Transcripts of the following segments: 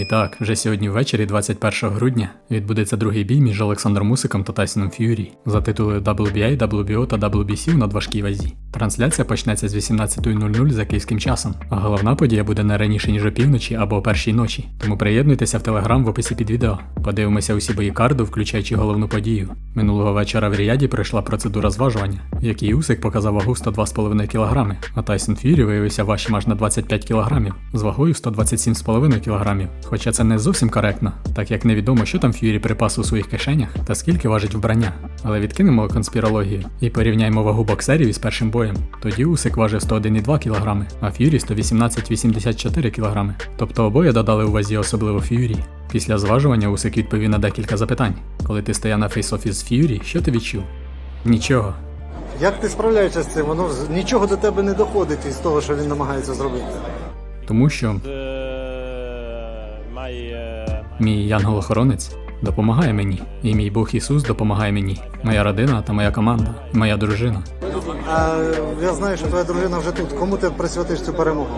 І так, вже сьогодні ввечері, 21 грудня, відбудеться другий бій між Олександром Мусиком та Тайсоном Ф'юрі за титулою WBA, WBO та WBC в надважкій вазі. Трансляція почнеться з 18.00 за київським часом, а головна подія буде не раніше ніж опівночі або о першій ночі. Тому приєднуйтеся в телеграм в описі під відео. Подивимося усі бої карду, включаючи головну подію. Минулого вечора в Ріяді пройшла процедура зважування, в якій Усик показав вагу 102,5 кг, а Тайсон Ф'юрі виявився важчим аж на 25 кг, з вагою 127,5 кг. Хоча це не зовсім коректно, так як невідомо, що там Ф'юрі припас у своїх кишенях та скільки важить вбрання. Але відкинемо конспірологію і порівняємо вагу боксерів із першим боєм. Тоді Усик важив 101,2 кг, а Ф'юрі 118,84 кг. Тобто обоє додали у вазі особливо Ф'юрі. Після зважування Усик відповів на декілька запитань. Коли ти стояв на фейс-офі з Ф'юрі, що ти відчув? Нічого. Як ти справляєшся з цим? Воно нічого до тебе не доходить із того, що він намагається зробити. Тому що мій янгол-охоронець допомагає мені, і мій Бог Ісус допомагає мені, моя родина та моя команда, і моя дружина. А я знаю, що твоя дружина вже тут. Кому ти присвятиш цю перемогу?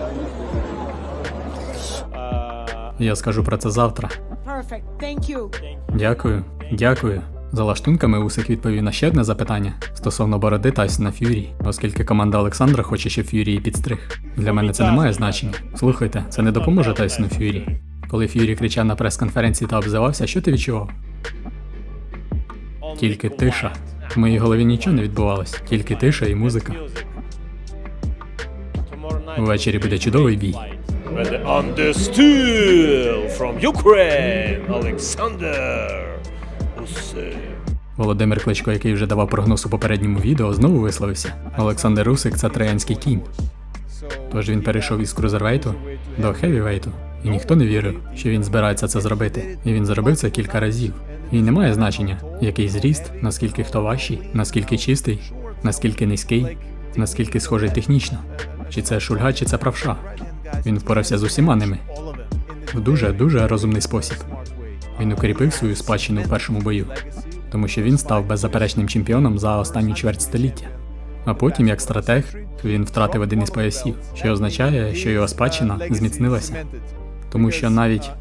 Я скажу про це завтра. Perfect. Thank you. Дякую, дякую. За лаштунками Усик відповів на ще одне запитання стосовно бороди Тайсона Ф'юрі, оскільки команда Олександра хоче, щоб Ф'юрі підстриг. Для мене це не має значення. Слухайте, це не допоможе Тайсону Ф'юрі. Коли Ф'юрі кричав на прес-конференції та обзивався, що ти відчував? Тільки тиша. В моїй голові нічого не відбувалось, тільки тиша і музика. Ввечері буде чудовий бій. On the steel from Ukraine, Alexander. Володимир Кличко, який вже давав прогноз у попередньому відео, знову висловився. Олександр Русик це троянський кінь. Тож він перейшов із крузервейту до хевівейту, і ніхто не вірив, що він збирається це зробити. І він зробив це кілька разів. І не має значення, який зріст, наскільки хто важчий, наскільки чистий, наскільки низький, наскільки схожий технічно. Чи це шульга, чи це правша. Він впорався з усіма ними в дуже дуже розумний спосіб. Він укріпив свою спадщину в першому бою, тому що він став беззаперечним чемпіоном за останню чверть століття. А потім, як стратег, він втратив один із поясів, що означає, що його спадщина зміцнилася. Тому що навіть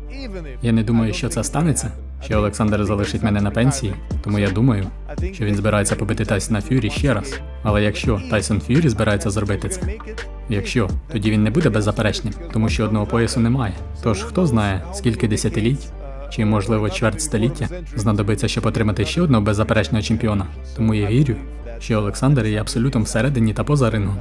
я не думаю, що це станеться, що Олександр залишить мене на пенсії, тому я думаю, що він збирається побити Тайсона Ф'юрі ще раз. Але якщо Тайсон Ф'юрі збирається зробити це, якщо, тоді він не буде беззаперечним, тому що одного поясу немає. Тож хто знає, скільки десятиліть чи можливо чверть століття знадобиться, щоб отримати ще одного беззаперечного чемпіона. Тому я вірю, що Олександр є абсолютом всередині та поза рингом.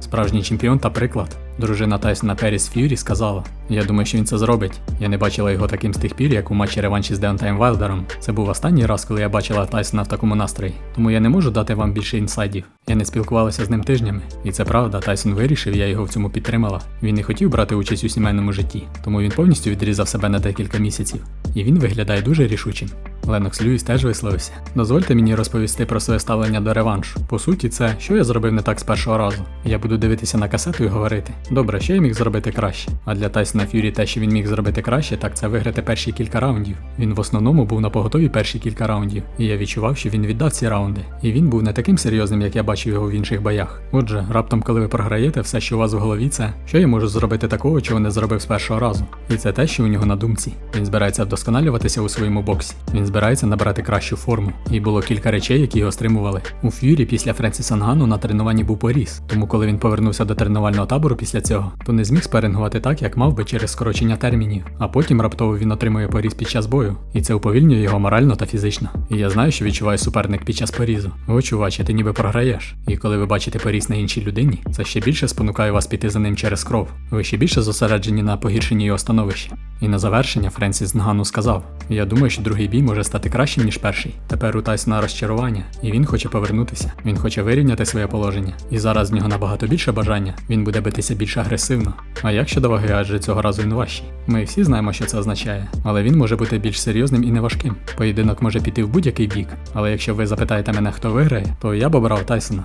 Справжній чемпіон та приклад. Дружина Тайсона Періс Ф'юрі сказала: Я думаю, що він це зробить. Я не бачила його таким з тих пір, як у матчі реванші з Деонтаєм Вайлдером. Це був останній раз, коли я бачила Тайсона в такому настрої. Тому я не можу дати вам більше інсайдів. Я не спілкувалася з ним тижнями. І це правда, Тайсон вирішив, я його в цьому підтримала. Він не хотів брати участь у сімейному житті, тому він повністю відрізав себе на декілька місяців. І він виглядає дуже рішучим. Ленокс Льюіс теж висловився. Дозвольте мені розповісти про своє ставлення до реваншу. По суті, це що я зробив не так з першого разу. Я буду дивитися на касету і говорити: добре, що я міг зробити краще. А для Тайсона Ф'юрі те, що він міг зробити краще, так це виграти перші кілька раундів. Він в основному був на поготові перші кілька раундів, і я відчував, що він віддав ці раунди. І він був не таким серйозним, як я бачив його в інших боях. Отже, раптом, коли ви програєте, все, що у вас в голові, це що я можу зробити такого, чого не зробив з першого разу. І це те, що у нього на думці. Він збирається вдосконалюватися у своєму боксі. Він збирається набрати кращу форму. І було кілька речей, які його стримували. У Ф'юрі після Френсіса Нгану на тренуванні був поріс. Тому коли він повернувся до тренувального табору після цього, то не зміг спарингувати так, як мав би через скорочення термінів. А потім раптово він отримує поріз під час бою, і це уповільнює його морально та фізично. І я знаю, що відчуває суперник під час порізу. О, чуваче, ти ніби програєш. І коли ви бачите поріз на іншій людині, це ще більше спонукає вас піти за ним через кров. Ви ще більше зосереджені на погіршенні його становища. І на завершення Френсіс Нгану сказав: Я думаю, що другий бій може стати кращим, ніж перший. Тепер у Тайсона розчарування, і він хоче повернутися. Він хоче вирівняти своє положення. І зараз в нього набагато більше бажання. Він буде битися більш агресивно. А як щодо ваги, адже цього разу він важчий. Ми всі знаємо, що це означає, але він може бути більш серйозним і неважким. Поєдинок може піти в будь-який бік. Але якщо ви запитаєте мене, хто виграє, то я б обрав Тайсона.